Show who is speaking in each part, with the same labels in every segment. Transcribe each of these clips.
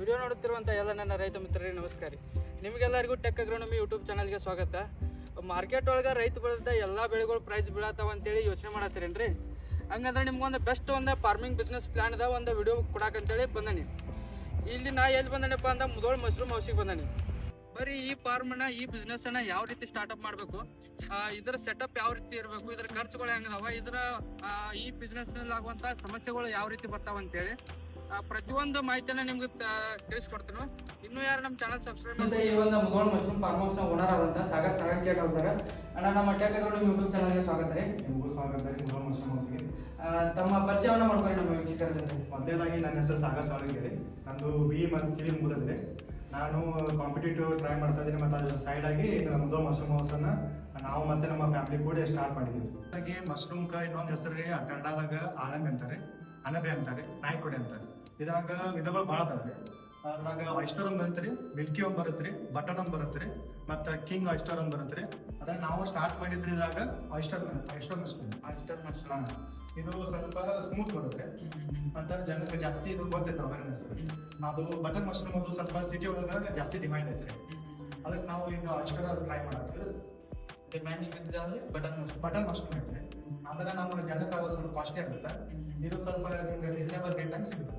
Speaker 1: Video ನೋಡುತ್ತಿರುವಂಥ ಎಲ್ಲ ನನ್ನ ರೈತ ಮಿತ್ರರಿಗೆ ನಮಸ್ಕಾರ. ನಿಮಗೆಲ್ಲರಿಗೂ ಟೆಕ್ ಅಗ್ರೋನಮಿ ಯೂಟ್ಯೂಬ್ ಚಾನಲ್ಗೆ ಸ್ವಾಗತ. ಮಾರ್ಕೆಟ್ ಒಳಗೆ ರೈತ ಬೆಳೆದ ಎಲ್ಲ ಬೆಳೆಗಳು ಪ್ರೈಸ್ ಬೀಳತ್ತಾವ ಅಂತೇಳಿ ಯೋಚನೆ ಮಾಡತ್ತೀರೇನ್ರಿ? ಹಂಗಂದ್ರೆ ನಿಮ್ಗೊಂದು ಬೆಸ್ಟ್ ಒಂದು ಫಾರ್ಮಿಂಗ್ ಬಿಸ್ನೆಸ್ ಪ್ಲ್ಯಾನ್ ಅದ ಒಂದು ವಿಡಿಯೋ ಕೊಡಾಕಂತೇಳಿ ಬಂದನಿ. ಇಲ್ಲಿ ನಾ ಎಲ್ಲಿ ಬಂದನಪ್ಪ ಅಂದ್ರೆ ಮುದೋಳ್ ಮಶ್ರೂಮ್ ಹೌಸಿಗೆ ಬಂದನಿ. ಬರೀ ಈ ಫಾರ್ಮ್ನ ಈ ಬಿಸ್ನೆಸ್ ಅನ್ನ ಯಾವ ರೀತಿ ಸ್ಟಾರ್ಟ್ಅಪ್ ಮಾಡಬೇಕು? ಇದರ ಸೆಟಪ್ ಯಾವ ರೀತಿ ಇರಬೇಕು? ಇದರ ಖರ್ಚುಗಳು ಹೆಂಗದಾವ ಇದರ ಈ ಬಿಸ್ನೆಸ್ನಲ್ಲಿ ಆಗುವಂತ ಸಮಸ್ಯೆಗಳು ಯಾವ ರೀತಿ ಬರ್ತಾವ ಅಂತೇಳಿ ಪ್ರತಿಯೊಂದು ಮಾಹಿತಿನ ನಿಮ್ಗೆ ತಿಳಿಸ್ಕೊಡ್ತೀನಿ. ಇನ್ನು ಯಾರು ನಮ್ಮ ಚಾನಲ್ ಸಬ್ಸ್ಕ್ರೈಬ್ ಮಾಡಿ ಇವಾಗ ನಮ್ಮ ಗೋಲ್ಡ್ ಮಶ್ರೂಮ್ ಫಾರ್ಮ್ ಹೌಸ್ನ ಓನರ್ ಆದಂತ ಸಾಗರ್ ಸಾಗರ್ ಕೇಟ್ ಅವ್ರ ಅಣ್ಣ ನಮ್ಮ ಟೆಕ್ ಯೂಟ್ಯೂಬ್ ಯೂಟ್ಯೂಬ್ ಚಾನಲ್ಗೆ ಸ್ವಾಗತ ರೀ.
Speaker 2: ನಿಮಗೂ ಸ್ವಾಗತ ರೀ ಗೋಲ್ಡ್ ಮಶ್ರೂಮ್ ಹೌಸ್ಗೆ
Speaker 1: ತಮ್ಮ ಪರಿಚಯವನ್ನ ಮಾಡ್ಕೊಳ್ಳಿ ನಮ್ಮ ವೀಕ್ಷಕರ ಜೊತೆ.
Speaker 2: ಮೊದಲೇದಾಗಿ ನನ್ನ ಹೆಸರು ಸಾಗರ್ ಸಾವಳಗೆರೆ ನಂದು ಬಿ ಮತ್ತು ಸಿವಿಲ್ ಮುಗಿದ್ರೆ ನಾನು ಕಾಂಪಿಟೇಟಿವ್ ಟ್ರೈ ಮಾಡ್ತಾ ಇದ್ದೀನಿ ಮತ್ತು ಅದ್ರ ಸೈಡ್ ಆಗಿ ನಮ್ಮದು ಮಶ್ರೂಮ್ ಅನ್ನ ನಾವು ಮತ್ತೆ ನಮ್ಮ ಫ್ಯಾಮಿಲಿ ಕೂಡ ಸ್ಟಾರ್ಟ್ ಮಾಡಿದ್ದೀವಿ. ಹಾಗೆ ಮಶ್ರೂಮ್ ಕ ಇನ್ನೊಂದು ಹೆಸರು ರೀ ಕನ್ನಡದಾಗ ಆಳಂಬೆ ಅಂತಾರೆ ಅಣಬೆ ಅಂತಾರೆ ನಾಯ್ಕೊಡೆ ಅಂತಾರೆ ಇದ್ರಾಗ ವಿಧಗಳು ಭಾಳ ರೀ ಅದ್ರಾಗ ಆಯಿಸ್ಟರ್ ಒಂದು ಬರುತ್ತೆ ರೀ ಮಿಲ್ಕಿ ಒಂದು ಬರುತ್ತೆ ರೀ ಬಟನ್ ಒಂದು ಬರುತ್ತೆ ರೀ ಮತ್ತು ಕಿಂಗ್ ಆಯಿಸ್ಟರ್ ಒಂದು ಬರುತ್ತೆ ರೀ ಅದ್ರ ನಾವು ಸ್ಟಾರ್ಟ್ ಮಾಡಿದ್ರೆ ಇದ್ರಾಗ oyster oyster mushroom
Speaker 1: oyster mushroom
Speaker 2: ಇದು ಸ್ವಲ್ಪ ಸ್ಮೂತ್ ಬರುತ್ತೆ. ಅಂತ ಜನಕ್ಕೆ ಜಾಸ್ತಿ ಇದು ಗೊತ್ತೈತೆ ಅವೇರ್ನೆಸ್ ಅದು ಬಟನ್ ಮಶ್ರೂಮ್ ಅದು ಸ್ವಲ್ಪ ಸಿಟಿ ಒಳಗೆ ಜಾಸ್ತಿ ಡಿಮ್ಯಾಂಡ್ ಐತ್ರಿ. ಅದಕ್ಕೆ ನಾವು ಈಗ ಅಷ್ಟರ ಟ್ರೈ ಮಾಡತ್ತೀವಿ.
Speaker 1: ಡಿಮ್ಯಾಂಡಿಂಗ್ ಇದ್ದಾಗ ಬಟನ್ ಮಶ್ರೂಮ್
Speaker 2: ಬಟನ್ ಮಶ್ರೂಮ್ ಐತ್ರಿ. ಅಂದ್ರೆ ನಮ್ಮ ಜನಕ್ಕೆ ಅದು ಸ್ವಲ್ಪ ಕಾಸ್ಟ್ಲಿ ಆಗುತ್ತೆ. ಇದು ಸ್ವಲ್ಪ ನಿಮ್ಗೆ ರೀಸನೇಬಲ್ ರೇಟ್ ಸಿಗುತ್ತೆ.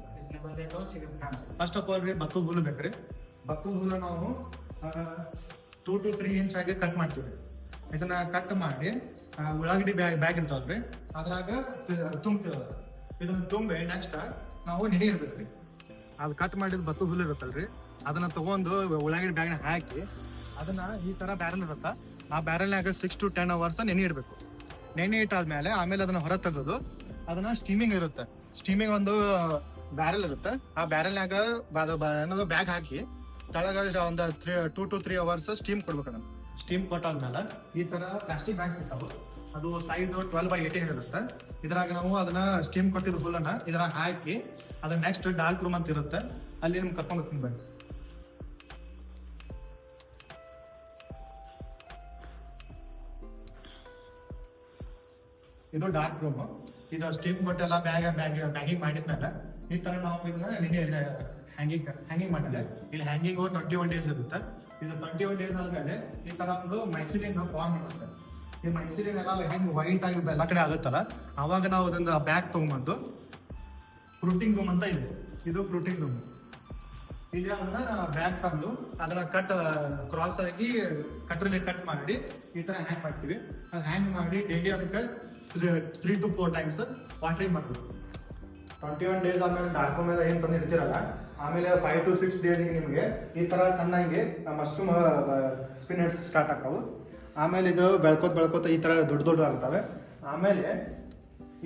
Speaker 2: ಫಸ್ಟ್ ಆಫ್ ಆಲ್ ರೀ ಭತ್ತದ ಹುಲ್ಲು ಬೇಕ್ರಿ ಭತ್ತದ ಹುಲ್ಲು ನಾವು ಟೂ ಟು ತ್ರೀ ಇಂಚ್ ಆಗಿ ಕಟ್ ಮಾಡ್ತೀವಿ. ಇದನ್ನ ಕಟ್ ಮಾಡಿ ಉಳ್ಳಾಗಡ್ಡಿ ಬ್ಯಾಗ್ ಬ್ಯಾಗ್ ಇರ್ತಾವಲ್ರಿ ಅದ್ರಾಗ ತುಂಬ್ತೀವಿ. ಇದನ್ನ ತುಂಬಿ ನೆಕ್ಸ್ಟ್ ನಾವು ನೆನೆ ಇರ್ಬೇಕ್ರಿ ಅದು ಕಟ್ ಮಾಡಿದ ಭತ್ತದ ಹುಲ್ಲು ಇರುತ್ತಲ್ರಿ ಅದನ್ನ ತಗೊಂಡು ಉಳ್ಳಾಗಡ್ಡಿ ಬ್ಯಾಗ್ನ ಹಾಕಿ, ಅದನ್ನ ಈ ತರ ಬ್ಯಾರಲ್ ಇರುತ್ತ, ಆ ಬ್ಯಾರಲ್ನಾಗ ಸಿಕ್ಸ್ ಟು ಟೆನ್ ಅವರ್ಸ್ ನೆನೆ ಇಡಬೇಕು. ನೆನೆ ಇಟ್ಟಾದ್ಮೇಲೆ ಆಮೇಲೆ ಅದನ್ನ ಹೊರ ತೆಗೆದು, ಅದನ್ನ ಸ್ಟೀಮಿಂಗ್ ಇರುತ್ತೆ. ಸ್ಟೀಮಿಂಗ್ ಒಂದು ಬ್ಯಾರಲ್ ಇರುತ್ತೆ. ಆ ಬ್ಯಾರಲ್ನಾಗ ಏನದು ಬ್ಯಾಗ್ ಹಾಕಿ ತಳಗ ಒಂದು three two to three hours steam ಕೊಡ್ಬೇಕು ಅದನ್ನ. ಸ್ಟೀಮ್ ಕೊಟ್ಟಾದ್ಮೇಲೆ ಈ ತರ ಪ್ಲಾಸ್ಟಿಕ್ ಬ್ಯಾಗ್ಸ್ ಇರ್ತಾವೆ. ಅದು ಸೈಜ್ ಟ್ವೆಲ್ ಬೈ ಏಟೀನ್ ಇರುತ್ತೆ. ಇದ್ರಾಗ ನಾವು ಅದನ್ನ ಸ್ಟೀಮ್ ಕೊಟ್ಟಿದ್ದು ಹುಲ್ಲನ್ನ ಇದ್ರಾಗ ಹಾಕಿ ಅದನ್ನ ನೆಕ್ಸ್ಟ್ ಡಾರ್ಕ್ ರೂಮ್ ಅಂತ ಇರುತ್ತೆ. ಅಲ್ಲಿ ನಿಮ್ಗೆ ಕರ್ಕೊಂಡು ಹೋಗ್ತೀನಿ ಬನ್ನಿ. ಇದು ಡಾರ್ಕ್ ರೂಮ್ ಇದು ಸ್ಟೀಮ್ ಕೊಟ್ಟೆಲ್ಲ ಬ್ಯಾಗ್ ಬ್ಯಾಗ್ ಬ್ಯಾಗಿಂಗ್ ಮಾಡಿದ್ಮೇಲೆ ಈ ತರ ನಾವು ಇದನ್ನ ಹ್ಯಾಂಗಿಂಗ್ ಹ್ಯಾಂಗಿಂಗ್ ಮಾಡಿದ್ರೆ ಇಲ್ಲಿ ಹ್ಯಾಂಗಿಂಗ್ ಟ್ವೆಂಟಿ ಒನ್ ಡೇಸ್ ಇರುತ್ತೆ. ಇದು ಟ್ವೆಂಟಿ ಒನ್ ಡೇಸ್ ಆದ್ಮೇಲೆ ಈ ತರ ಒಂದು ಮೈಸೂರಿನ ಫಾರ್ಮ್ ಇರುತ್ತೆ. ಈ ಮೈಸೂರಿನ ಎಲ್ಲ ಹೆಂಗ್ ವೈಟ್ ಆಗಿ ಎಲ್ಲ ಕಡೆ ಆಗುತ್ತಲ್ಲ, ಅವಾಗ ನಾವು ಅದನ್ನ ಬ್ಯಾಗ್ ತಗೊಂಡ್ಬಂದು ಪ್ರೂಟಿಂಗ್ ರೂಮ್ ಅಂತ ಇದೆ ಇದು ಪ್ರೂಟಿಂಗ್ ರೂಮ್ ಈಗ ಅದನ್ನ ಬ್ಯಾಗ್ ತಂದು ಅದನ್ನ ಕಟ್ ಕ್ರಾಸ್ ಆಗಿ ಕಟ್ರಲ್ಲಿ ಕಟ್ ಮಾಡಿ ಈ ತರ ಹ್ಯಾಂಗ್ ಮಾಡ್ತೀವಿ. ಹ್ಯಾಂಗ್ ಮಾಡಿ ಡೈಲಿ ಅದಕ್ಕೆ three to four times watering ಮಾಡ್ಬೇಕು ಟ್ವೆಂಟಿ ಒನ್ ಡೇಸ್ ಆಮೇಲೆ ಡಾರ್ಕ್ ಮೇಲೆ ಏನು ತಂದು ಇಡ್ತೀರಲ್ಲ ಆಮೇಲೆ ಫೈವ್ ಟು ಸಿಕ್ಸ್ ಡೇಸಿಗೆ ನಿಮಗೆ ಈ ಥರ ಸಣ್ಣಂಗೆ ಮಶ್ರೂಮ್ ಸ್ಪಿನೆಟ್ಸ್ ಸ್ಟಾರ್ಟ್ ಆಕವು ಆಮೇಲೆ ಇದು ಬೆಳ್ಕೋತ ಬೆಳ್ಕೋತ ಈ ಥರ ದೊಡ್ಡ ದೊಡ್ಡ ಆಗ್ತವೆ. ಆಮೇಲೆ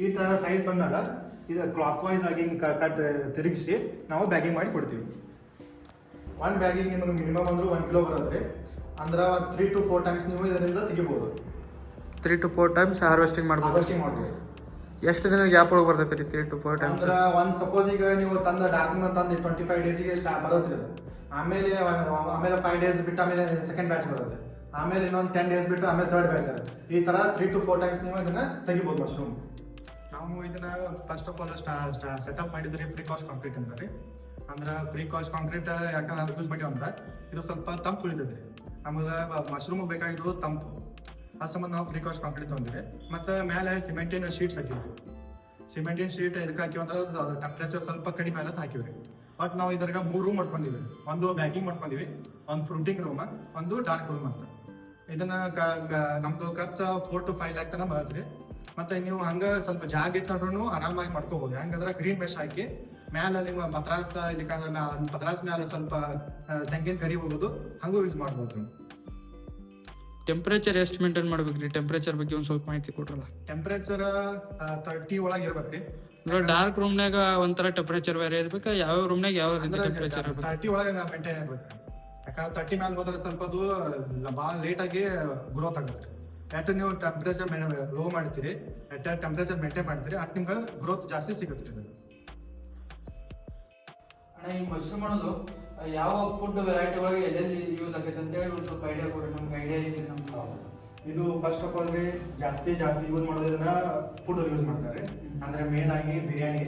Speaker 2: ಈ ಥರ ಸೈಜ್ ಬಂದಾಗ ಇದು ಕ್ಲಾಕ್ ವೈಸ್ ಆಗಿ ಹಿಂಗೆ ಕಟ್ ತಿರುಗಿಸಿ ನಾವು ಬ್ಯಾಗಿಂಗ್ ಮಾಡಿ ಕೊಡ್ತೀವಿ. ಒನ್ ಬ್ಯಾಗಿಂಗ್ ನಿಮಗೆ ಮಿನಿಮಮ್ ಅಂದ್ರೆ ಒನ್ ಕಿಲೋ ಬರುತ್ತೆ. ಅಂದ್ರೆ ತ್ರೀ ಟು ಫೋರ್ ಟೈಮ್ಸ್ ನೀವು ಇದರಿಂದ ತೆಗಿಬೋದು.
Speaker 1: Three to four times harvesting ಮಾಡ್ಬೋದು.
Speaker 2: ಹಾರ್ವೆಸ್ಟಿಂಗ್ ಮಾಡ್ಬೋದು.
Speaker 1: ಎಷ್ಟು ದಿನ ಗ್ಯಾಪ್ ಒಳಗೆ ಬರ್ತೈತೆ ರೀ ತ್ರೀ ಟು ಫೋರ್ ಟೈಮ್ಸ್
Speaker 2: ಅಂದ್ರೆ ಒಂದು ಸಪೋಸ್ ಈಗ ನೀವು ತಂದ ಡಾರ್ಕ್ ತಂದು ಟ್ವೆಂಟಿ ಫೈವ್ ಡೇಸಿಗೆ ಸ್ಟಾರ್ಟ್ ಬರುತ್ತೆ ಅದು ಆಮೇಲೆ ಆಮೇಲೆ ಫೈವ್ ಡೇಸ್ ಬಿಟ್ಟು ಆಮೇಲೆ ಸೆಕೆಂಡ್ ಬ್ಯಾಚ್ ಬರುತ್ತೆ. ಆಮೇಲೆ ಇನ್ನೊಂದು ಟೆನ್ ಡೇಸ್ ಬಿಟ್ಟು ಆಮೇಲೆ ಥರ್ಡ್ ಬ್ಯಾಚ್ ಈ ತರ ತ್ರೀ ಟು ಫೋರ್ ಟೈಮ್ಸ್ ನೀವು ಇದನ್ನ ತೆಗಿಬೋದು ಮಶ್ರೂಮ್ ನಾವು ಇದನ್ನ ಫಸ್ಟ್ ಆಫ್ ಆಲ್ ಸೆಟಪ್ ಮಾಡಿದ್ರೆ ಫ್ರೀ ಕಾಸ್ಟ್ ಕಾಂಕ್ರೀಟ್ ಅಂತ ರೀ. ಅಂದ್ರೆ ಫ್ರೀ ಕಾಸ್ಟ್ ಕಾಂಕ್ರೀಟ್ ಯಾಕಂದ್ರೆ ಯೂಸ್ ಮಾಡಿ ಅಂದ್ರೆ ಇದು ಸ್ವಲ್ಪ ತಂಪು ಉಳಿತೈತ್ರಿ. ನಮಗೆ ಮಶ್ರೂಮ್ ಬೇಕಾಗಿರೋದು ತಂಪು. ಆ ಸಂಬಂಧ ನಾವು ಫ್ರೀ ಕಾಸ್ಟ್ ಕಾಂಕ್ರೀಟ್ ತೊಗೊಂಡಿವಿ ಮತ್ತೆ ಮೇಲೆ ಸಿಮೆಂಟಿನ ಶೀಟ್ಸ್ ಹಾಕಿದ್ವಿ. ಸಿಮೆಂಟಿನ ಶೀಟ್ ಎದಕ್ಕೆ ಹಾಕಿವಿ ಅಂದ್ರೆ ಟೆಂಪ್ರೇಚರ್ ಸ್ವಲ್ಪ ಕಡಿಮೆ ಆಗುತ್ತೆ ಹಾಕಿವ್ರಿ. ಬಟ್ ನಾವು ಇದ್ರಾಗ ಮೂರು ರೂಮ್ ಮಾಡ್ಕೊಂಡಿವಿ. ಒಂದು ಬ್ಯಾಗಿಂಗ್ ಮಾಡ್ಕೊಂಡಿವಿ, ಒಂದು ಫ್ರೂಟಿಂಗ್ ರೂಮ್ ಒಂದು ಡಾರ್ಕ್ ರೂಮ್ ಅಂತ. ಇದನ್ನ ನಮ್ದು ಖರ್ಚು ಫೋರ್ ಟು ಫೈವ್ ಲ್ಯಾಕ್ ತನ ಬರತ್ರಿ. ಮತ್ತೆ ನೀವು ಹಂಗ ಸ್ವಲ್ಪ ಜಾಗ ಇತ್ತಂದ್ರೂ ಆರಾಮಾಗಿ ಮಾಡ್ಕೋಬಹುದು ಹಂಗಂದ್ರೆ ಗ್ರೀನ್ ಮೆಶ್ ಹಾಕಿ ಮ್ಯಾಲ ನಿಮ್ಮ ಪತ್ರಾಸ ಇಲ್ಲಿಕಂದ್ರೆ ಪತ್ರಾಸ್ ಮ್ಯಾಲ ಸ್ವಲ್ಪ ತೆಂಗಿನ ಕರಿ ಹೋಗೋದು, ಹಂಗೂ ಯೂಸ್ ಮಾಡ್ಬೋದು
Speaker 1: ಟೆಂಪ್ರೇಚರ್ ಎಷ್ಟು ಮೇಂಟೈನ್ ಮಾಡ್ಬೇಕು ರೀ? ಟೆಂಪ್ರೇಚರ್ ಬಗ್ಗೆ ಒಂದು ಸ್ವಲ್ಪ ಮಾಹಿತಿ ಕೊಟ್ರಲ್ಲ
Speaker 2: ಟೆಂಪರೇಚರ್ ತರ್ಟಿ ಒಳಗೆ ಇರ್ಬೇಕ್ರಿ
Speaker 1: ಅಂದ್ರೆ ಡಾರ್ಕ್ ರೂಮ್ನಾಗ ಒಂಥರ ಟೆಂಪ್ರೇಚರ್ ಬೇರೆ ಇರ್ಬೇಕು ಯಾವ ರೂಮ್ನಾಗ ಯಾವ ರೀತಿ ಟೆಂಪ್ರೇಚರ್
Speaker 2: ತರ್ಟಿ ಒಳಗೆ ಮೇಂಟೈನ್ ಇರ್ಬೇಕು ಯಾಕಂದ್ರೆ ತರ್ಟಿ ಮ್ಯಾಲ ಹೋದ್ರೆ ಸ್ವಲ್ಪ ಅದು ಭಾಳ ಲೇಟ್ ಆಗಿ ಗ್ರೋತ್ ಆಗುತ್ತೆ ಎಟ್ ನೀವು ಟೆಂಪರೇಚರ್ ಲೋ ಮಾಡ್ತೀರಿ ಎಟ್ ಟೆಂಪರೇಚರ್ ಮೇಂಟೈನ್ ಮಾಡ್ತೀರಿ ಅಟ್ ನಿಮ್ಗೆ ಗ್ರೋತ್ ಜಾಸ್ತಿ ಸಿಗುತ್ತೆ ರೀ.
Speaker 1: ಅಣ್ಣ ಈ ಮಶ್ರೂಮ್ ಅನ್ನೋದು ಯಾವ ಫುಡ್ ವೆರೈಟಿ ಒಳಗೆ ಎಲ್ಲೆಲ್ಲಿ ಯೂಸ್ ಆಗೈತೆ ಅಂತೇಳಿ ಒಂದು ಸ್ವಲ್ಪ ಐಡಿಯಾ ಕೊಡಿ ನಮ್ಗೆ ಐಡಿಯಾ ಇದೆ ನಮ್ಗೆ
Speaker 2: ಇದು ಫಸ್ಟ್ ಆಫ್ ಆಲ್ ರೀ ಜಾಸ್ತಿ ಜಾಸ್ತಿ ಯೂಸ್ ಮಾಡೋದನ್ನ ಫುಡ್ ಯೂಸ್ ಮಾಡ್ತಾರೆ. ಅಂದ್ರೆ ಮೇನ್ ಆಗಿ ಬಿರಿಯಾನಿ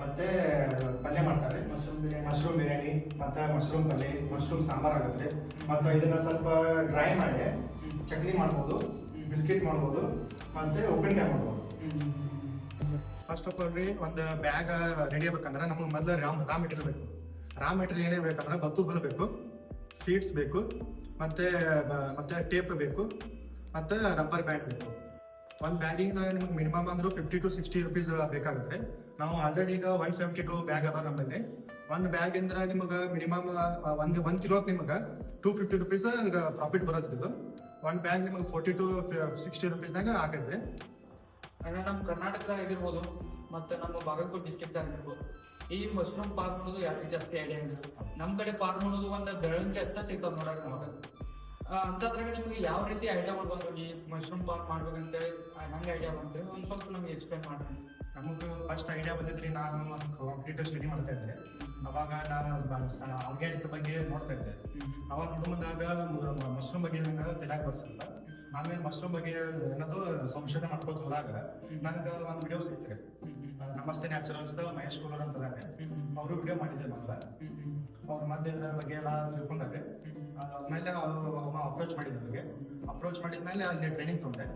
Speaker 2: ಮತ್ತೆ ಪಲ್ಯ ಮಾಡ್ತಾರೆ.
Speaker 1: ಮಶ್ರೂಮ್ ಬಿರಿಯಾನಿ.
Speaker 2: ಮಶ್ರೂಮ್ ಬಿರಿಯಾನಿ ಮತ್ತೆ ಮಶ್ರೂಮ್ ಪಲ್ಯ ಮಶ್ರೂಮ್ ಸಾಂಬಾರ್ ಆಗುತ್ತೆ. ಮತ್ತೆ ಇದನ್ನ ಸ್ವಲ್ಪ ಡ್ರೈ ಮಾಡಿ ಚಟ್ನಿ ಮಾಡ್ಬೋದು ಬಿಸ್ಕಿಟ್ ಮಾಡ್ಬೋದು ಮತ್ತೆ ಉಪ್ಪಿನಕಾಯಿ ಮಾಡ್ಬೋದು. ಫಸ್ಟ್ ಆಫ್ ಆಲ್ ರೀ ಒಂದು ಬ್ಯಾಗ್ ರೆಡಿ ಆಗ್ಬೇಕಂದ್ರೆ ನಮಗೆ ಮೊದಲು ರಾಮ್ ರಾ ಮೆಟೀರಿಯಲ್ ಬೇಕು. ರಾ ಮೆಟೀರಿಯಲ್ ಏನೇ ಬೇಕಂದ್ರೆ ಬತ್ತು ಹುಲ್ಲು ಬೇಕು ಸೀಡ್ಸ್ ಬೇಕು, ಮತ್ತೆ ಮತ್ತೆ ಟೇಪ್ ಬೇಕು, ಮತ್ತೆ ರಬ್ಬರ್ ಬ್ಯಾಂಡ್ ಬೇಕು. ಒಂದು ಬ್ಯಾಗಿಂಗ್ ನಿಮ್ಗೆ ಮಿನಿಮಮ್ ಅಂದ್ರೆ ಫಿಫ್ಟಿ ಟು ಸಿಕ್ಸ್ಟಿ ರುಪೀಸ್ ಬೇಕಾಗುತ್ತೆ. ನಾವು ಆಲ್ರೆಡಿ ಈಗ ಒನ್ ಸೆವೆಂಟಿ ಟು ಬ್ಯಾಗ್ ಅದ ನಮ್ಮಲ್ಲಿ ಒಂದು ಬ್ಯಾಗ್ ಇಂದ್ರ ನಿಮಗೆ ಮಿನಿಮಮ್ ಒಂದು ಒನ್ ಕಿಲೋ ನಿಮಗೆ ಟೂ ಫಿಫ್ಟಿ ರುಪೀಸ್ ಪ್ರಾಫಿಟ್ ಬರುತ್ತೆ ಇದು. ಒಂದು ಬ್ಯಾಗ್ ನಿಮಗೆ ಫೋರ್ಟಿ ಟು ಸಿಕ್ಸ್ಟಿ ರುಪೀಸ್ನಾಗ
Speaker 1: ಅಂದ್ರೆ ನಮ್ಮ ಕರ್ನಾಟಕದಾಗ ಆಗಿರ್ಬೋದು ಮತ್ತು ನಮ್ಮ ಬಾಗಲಕೋಟೆ ಡಿಸ್ಟಿಕ್ ಆಗಿರ್ಬೋದು ಈ ಮಶ್ರೂಮ್ ಪಾರ್ಕ್ ಮಾಡೋದು ಯಾರಿಗೆ ಜಾಸ್ತಿ ಐಡಿಯಾ ಇಲ್ಲ ನಮ್ಮ ಕಡೆ ಪಾರ್ಕ್ ಅನ್ನೋದು ಒಂದು ಬೆಳವಣಿಗೆ ಅಷ್ಟೇ ಸಿಗ್ತಾವ ನೋಡಕ್ ನಮಗೆ ಅಂಥದ್ರಾಗ ನಿಮ್ಗೆ ಯಾವ ರೀತಿ ಐಡಿಯಾ ಮಾಡ್ಬೋದು? ಈ ಮಶ್ರೂಮ್ ಪಾರ್ಕ್ ಮಾಡ್ಬೇಕಂತೇಳಿ ನಂಗೆ ಐಡಿಯಾ ಬಂತು. ಒಂದು ಸ್ವಲ್ಪ ನಮ್ಗೆ ಎಕ್ಸ್ಪ್ಲೇನ್ ಮಾಡ್ರಿ.
Speaker 2: ನಮಗೆ ಫಸ್ಟ್ ಐಡಿಯಾ ಬಂದಿದ್ರಿ ನಾನು ಕಾಂಪಿಟೇಟಿವ್ ಸ್ಟಡಿ ಮಾಡ್ತಾ ಇದ್ದೆ. ಅವಾಗ ನಾನು ಆರ್ಗ್ಯಾನಿಕ್ ಬಗ್ಗೆ ನೋಡ್ತಾ ಇದ್ದೆ. ಅವಾಗ ಬಂದಾಗ ಮಶ್ರೂಮ್ ಬಗ್ಗೆ ನಂಗೆ ತಲೆಯಾಗ ಬರ್ಸಿಲ್ಲ. ಆಮೇಲೆ ಮಶ್ರೂಮ್ ಬಗ್ಗೆ ಏನದು ಸಂಶೋಧನೆ ಮಾಡ್ಕೋತ ಹೋದಾಗ ನನಗೆ ಒಂದು ವಿಡಿಯೋ ಸಿಗ್ತಾರೆ ನಮಸ್ತೆ ನ್ಯಾಚುರಲ್ಸ್ ಮಹೇಶ್ ಕುಮಾರ್ ಅಂತ ಇದಾರೆ ಅವರು ವಿಡಿಯೋ ಮಾಡಿದ್ರು ಮೊದಲ ಅವ್ರ ಮತ್ತೆ ಇದ್ರ ಬಗ್ಗೆ ಎಲ್ಲ ತಿಳ್ಕೊಂಡಾರೆ. ಆಮೇಲೆ ಅವ್ರು ಅಪ್ರೋಚ್ ಮಾಡಿದ್ರು ನನಗೆ ಅಪ್ರೋಚ್ ಮಾಡಿದ್ಮೇಲೆ ಅಲ್ಲಿ ಟ್ರೈನಿಂಗ್ ತೊಗೊಂಡೆ.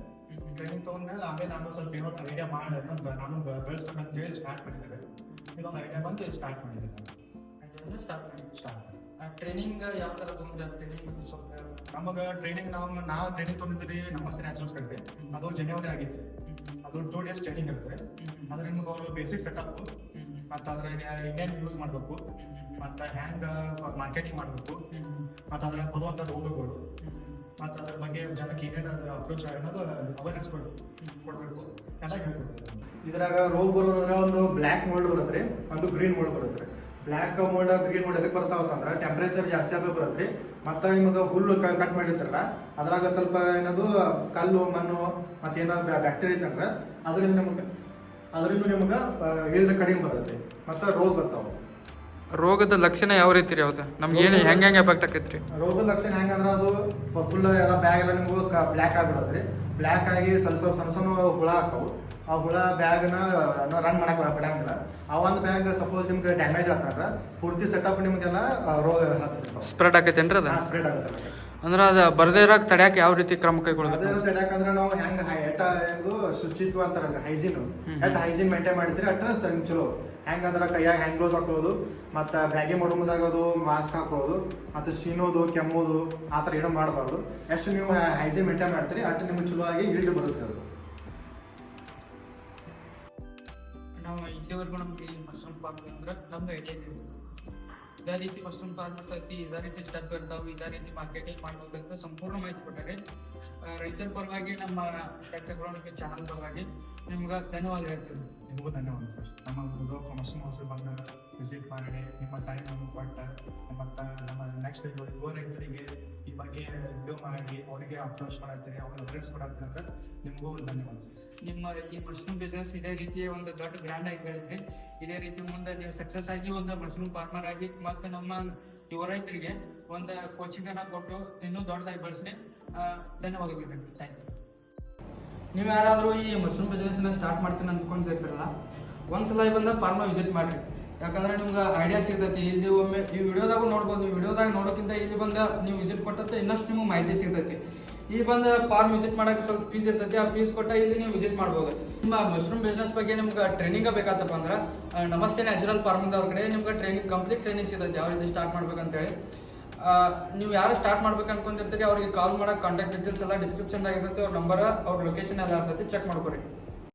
Speaker 2: ಟ್ರೈನಿಂಗ್ ತೊಗೊಂಡ್ಮೇಲೆ ಆಮೇಲೆ ನಾನು ಸ್ವಲ್ಪ ಏನೋ ಐಡಿಯಾ ಮಾಡಿ ಅಂತ ನಾನು ಬೆಳೆಸ್ಬೇಕಂತ ಹೇಳಿ ಸ್ಟಾರ್ಟ್ ಮಾಡಿದ್ದೇವೆ ಇದೊಂದು ಐಡಿಯಾ ಬಂದು ಸ್ಟಾರ್ಟ್ ಮಾಡಿದ್ದೆ
Speaker 1: ಸ್ಟಾರ್ಟ್ ಮಾಡಿ.
Speaker 2: ಸ್ಟಾರ್ಟ್
Speaker 1: ಟ್ರೈನಿಂಗ್ ಯಾವ ಥರ ತೊಗೊಂಡ್ರೆ? ಟ್ರೈನಿಂಗ್ ಸ್ವಲ್ಪ.
Speaker 2: ನಮಗೆ ಟ್ರೈನಿಂಗ್ ನಾವು ನಾವು ಟ್ರೈನಿಂಗ್ ತೊಗೊಂಡಿದ್ರಿ ನಮಸ್ತೆ ನ್ಯಾಚುರಲ್ಸ್ ಕಡೆ ಅದು ಜನವರಿ ಆಗಿತ್ತು. ಅದು ಟೂ ಡೇಸ್ ಟ್ರೈನಿಂಗ್ ಇರುತ್ತೆ. ಅಂದ್ರೆ ನಿಮ್ಗೆ ಅವರು ಬೇಸಿಕ್ ಸೆಟಪ್ ಮತ್ತು ಅದ್ರ ಇಂಡಿಯನ್ ಯೂಸ್ ಮಾಡಬೇಕು. ಮತ್ತು ಹ್ಯಾಂಗ್ ಮಾರ್ಕೆಟಿಂಗ್ ಮಾಡಬೇಕು. ಮತ್ತು ಅದ್ರಾಗ ಬರುವಂಥ ರೋಗಗಳು ಮತ್ತು ಅದ್ರ ಬಗ್ಗೆ ಜನಕ್ಕೆ ಏನೇನು ಅಪ್ರೋಚ್ ಅನ್ನೋದು ಅವೇರ್ನೆಸ್ ಕೊಡಬೇಕು. ಎಲ್ಲ ಹೇಳ್ಬೇಕು ಇದ್ರಾಗ ರೋಗ ಬರೋದಂದ್ರೆ ಒಂದು ಬ್ಲ್ಯಾಕ್ ಮೋಲ್ಡ್ ಬರುತ್ತೆ ರೀ ಒಂದು ಗ್ರೀನ್ ಮೋಲ್ಡ್ ಬರುತ್ತೆ ಬ್ಲ್ಯಾಕ್ ಮೋಲ್ಡ್ ಗ್ರೀನ್ ಮೋಲ್ಡ್ ಎದಕ್ಕೆ ಬರ್ತಾವ ಅಂತಂದ್ರೆ ಟೆಂಪ್ರೇಚರ್ ಜಾಸ್ತಿ ಆಗ ಬರುತ್ತೆ ಮತ್ತೆ ಮತ್ತು ನಿಮಗೆ ಹುಲ್ಲು ಕಟ್ ಮಾಡಿರ್ತಾರಲ್ಲ ಅದ್ರಾಗ ಸ್ವಲ್ಪ ಏನದು ಕಲ್ಲು ಮಣ್ಣು ಮತ್ತು ಏನಾದ್ರು ಬ್ಯಾಕ್ಟೀರಿಯಾ ಇತ್ತಂದ್ರೆ ಅದರಿಂದ ನಿಮಗೆ ಅದರಿಂದ ನಿಮಗೆ ಇಲ್ದ ಕಡಿಮೆ ಬರುತ್ತೆ. ಮತ್ತು ರೋಗ ಬರ್ತಾವೆ.
Speaker 1: ರೋಗದ ಲಕ್ಷಣ ಯಾವ ರೀತಿ ರೀ ಹೌದಾ ನಮ್ಗೆ ಏನು ಹೆಂಗೆ ಹೆಂಗೆ ಎಫೆಕ್ಟ್ ಆಕೈತ್ರಿ?
Speaker 2: ರೋಗದ ಲಕ್ಷಣ ಹೆಂಗಂದ್ರೆ ಅದು ಫುಲ್ ಎಲ್ಲ ಬ್ಯಾಗ್ ಎಲ್ಲ ನಿಮ್ಗೆ ಬ್ಲ್ಯಾಕ್ ರೀ. ಬ್ಲ್ಯಾಕ್ ಆಗಿ ಸ್ವಲ್ಪ ಸ್ವಲ್ಪ ಸಣ್ಣ ಸಣ್ಣ ಹುಳ ಹಾಕವು. ಆ ಹುಳ ಬ್ಯಾಗ್ನ ರನ್ ಮಾಡಕ್ ಬಿಡಂಗಿಲ್ಲ. ಆ ಒಂದು ಬ್ಯಾಗ್ ಸಪೋಸ್ ನಿಮ್ಗೆ ಡ್ಯಾಮೇಜ್ ಆಗ್ತಂದ್ರೆ ಪೂರ್ತಿ ಸೆಟಪ್ ನಿಮಗೆಲ್ಲ ರೋಗ
Speaker 1: ಸ್ಪ್ರೆಡ್ ಅದು?
Speaker 2: ಸ್ಪ್ರೆಡ್ ಆಗುತ್ತೆ
Speaker 1: ಅಂದ್ರೆ ಅದು ಬರದೇ ಇರೋಕೆ ತಡ್ಯಾಕ ಯಾವ ರೀತಿ ಕ್ರಮ ಕೈಗೊಳ್ಳೋದು?
Speaker 2: ಅದೇ ತಡ್ಯಾಕಂದ್ರೆ ನಾವು ಹೆಂಗ್ ಹೈ- ಎಟ್ಟ ಇದು ಶುಚಿತ್ವ ಅಂತಾರಲ್ಲ ಹೈಜೀನ್ ಎಟ್ ಹೈಜೀನ್ ಮೇಂಟೈನ್ ಮಾಡಿದ್ರೆ ಅಟ್ಟ ಸಣ್ಣ ಚಲೋ. ಹೆಂಗಂದ್ರೆ ಕೈಯಾಗ ಹ್ಯಾಂಡ್ ಗ್ಲೋಸ್ ಹಾಕೋದು ಮತ್ತು ಬ್ಯಾಗಿ ಮಾಡೋದಾಗೋದು ಮಾಸ್ಕ್ ಹಾಕೋದು ಮತ್ತು ಸೀನೋದು ಕೆಮ್ಮೋದು ಆ ಥರ ಏನೋ ಮಾಡಬಾರ್ದು. ಎಷ್ಟು ನೀವು ಹೈಜೀನ್ ಮೇಂಟೈನ್ ಮಾಡ್ತೀರಿ ಅಷ್ಟು ನಿಮ್ಗೆ ಚಲೋ ಆಗಿ ಇಳ್ದು ಬರುತ್ತೆ ಅದು.
Speaker 1: ನಾವು ಇಲ್ಲಿವರೆಗೂ ನಮ್ಗೆ ಮಶ್ರೂಮ್ ಪಾರ್ಕ್ ಅಂದ್ರೆ ನಮ್ದು ಐಡಿಯಾ ಇದೆ ರೀತಿ ಪಾರ್ಕ್ ಬರ್ತೈತಿ ಇದೇ ರೀತಿ ಸ್ಟೆಪ್ ಇರ್ತಾವೆ ಇದೇ ರೀತಿ ಮಾರ್ಕೆಟಿಂಗ್ ಮಾಡ್ಬೋದು ಅಂತ ಸಂಪೂರ್ಣ ಮಾಹಿತಿ ಕೊಟ್ಟಾರೆ ರೈತರ ಪರವಾಗಿ ನಮ್ಮ ಟೆಕ್ನಾಲಜಿ ಚಾನಲ್ ಪರವಾಗಿ ನಿಮ್ಗೆ ಧನ್ಯವಾದ ಹೇಳ್ತೀನಿ.
Speaker 2: ನಿಮಗೂ ಧನ್ಯವಾದ ಸರ್. ನಮ್ಮ ಬಂದು ವಿಸಿಟ್ ಮಾಡಿ ನಿಮ್ಮ ಟೈಮ್ ಅನ್ನು ಕೊಟ್ಟು ಮತ್ತು ನಮ್ಮ ನೆಕ್ಸ್ಟ್ ಯುವ ರೈತರಿಗೆ ಈ ಬಗ್ಗೆ ಉದ್ಯೋಗ ಮಾಡಿ ಅವರಿಗೆ ಅಪ್ರೋಚ್ ಮಾಡತ್ತೀರಿ ಅವ್ರಿಗೆ ಅಡ್ರೆಸ್ ಕೊಡತ್ತೀರಿ ಅಂದ್ರೆ ನಿಮಗೂ ಧನ್ಯವಾದ.
Speaker 1: ನಿಮ್ಮ ಈ ಮಶ್ರೂಮ್ ಬಿಸ್ನೆಸ್ ಇದೇ ರೀತಿಯ ಒಂದು ದೊಡ್ಡ ಬ್ರ್ಯಾಂಡ್ ಆಗಿ ಬೆಳೆದ್ರಿ ಇದೇ ರೀತಿ ಮುಂದೆ ನೀವು ಸಕ್ಸಸ್ ಆಗಿ ಒಂದು ಮಶ್ರೂಮ್ ಫಾರ್ಮರ್ ಆಗಿ ಮತ್ತು ನಮ್ಮ ಯುವ ರೈತರಿಗೆ ಒಂದು ಕೋಚಿಂಗ್ ಅನ್ನ ಕೊಟ್ಟು ಇನ್ನೂ ದೊಡ್ಡದಾಗಿ ಬೆಳೆಸ್ರಿ. ಧನ್ಯವಾದಗಳು. ಥ್ಯಾಂಕ್ಸ್ ನೀವು ಯಾರಾದರೂ ಈ ಮಶ್ರೂಮ್ ಬಿಸ್ನೆಸ್ನ ಸ್ಟಾರ್ಟ್ ಮಾಡ್ತೀನಿ ಅಂದ್ಕೊಂಡಿರ್ತೀರಲ್ಲ ಒಂದ್ಸಲ ಬಂದ ಫಾರ್ಮ ವಿಸಿಟ್ ಮಾಡ್ರಿ. ಯಾಕಂದ್ರೆ ನಿಮ್ಗೆ ಐಡಿಯಾ ಸಿಗ್ತೈತಿ. ಇಲ್ಲಿ ಒಮ್ಮೆ ಈ ವಿಡಿಯೋದಾಗ ನೋಡ್ಬೋದು. ನೀವು ವಿಡಿಯೋದಾಗ ನೋಡೋಕ್ಕಿಂತ ಇಲ್ಲಿ ಬಂದ ನೀವು ವಿಸಿಟ್ ಕೊಟ್ಟಂತ ಇನ್ನಷ್ಟು ನಿಮಗೆ ಮಾಹಿತಿ ಸಿಗ್ತೈತಿ. ಇಲ್ಲಿ ಬಂದ ಫಾರ್ಮ್ ವಿಸಿಟ್ ಮಾಡಕ್ಕೆ ಸ್ವಲ್ಪ ಫೀಸ್ ಇರ್ತೈತಿ. ಆ ಫೀಸ್ ಕೊಟ್ಟ ಇಲ್ಲಿ ನೀವು ವಿಸಿಟ್ ಮಾಡ್ಬೋದು. ನಿಮ್ಮ ಮಶ್ರೂಮ್ ಬಿಸ್ನೆಸ್ ಬಗ್ಗೆ ನಿಮ್ಗೆ ಟ್ರೈನಿಂಗ್ ಬೇಕಾತಪ್ಪ ಅಂದ್ರೆ ನಮಸ್ತೆ ನ್ಯಾಚುರಲ್ ಫಾರ್ಮಿಂಗ್ ಅವ್ರ ಕಡೆ ನಿಮ್ಗೆ ಟ್ರೈನಿಂಗ್ ಕಂಪ್ಲೀಟ್ ಟ್ರೈನಿಂಗ್ ಸಿಗ್ತೈತಿ. ಯಾವ ರೀತಿ ಸ್ಟಾರ್ಟ್ ಮಾಡ್ಬೇಕಂತೇಳಿ ನೀವು ಯಾರು ಸ್ಟಾರ್ಟ್ ಮಾಡ್ಬೇಕು ಅನ್ಕೊಂಡಿರ್ತೀರಿ, ಅವ್ರಿಗೆ ಕಾಲ್ ಮಾಡಕ್ಕೆ ಕಾಂಟ್ಯಾಕ್ಟ್ ಡೀಟೇಲ್ಸ್ ಎಲ್ಲ ಡಿಸ್ಕ್ರಿಪ್ಷನ್ದಾಗ ಇರ್ತೈತಿ. ಅವ್ರ ನಂಬರ್ ಅವ್ರ ಲೊಕೇಶನ್ ಎಲ್ಲ ಇರ್ತೈತಿ. ಚೆಕ್ ಮಾಡ್ಕೊರಿ.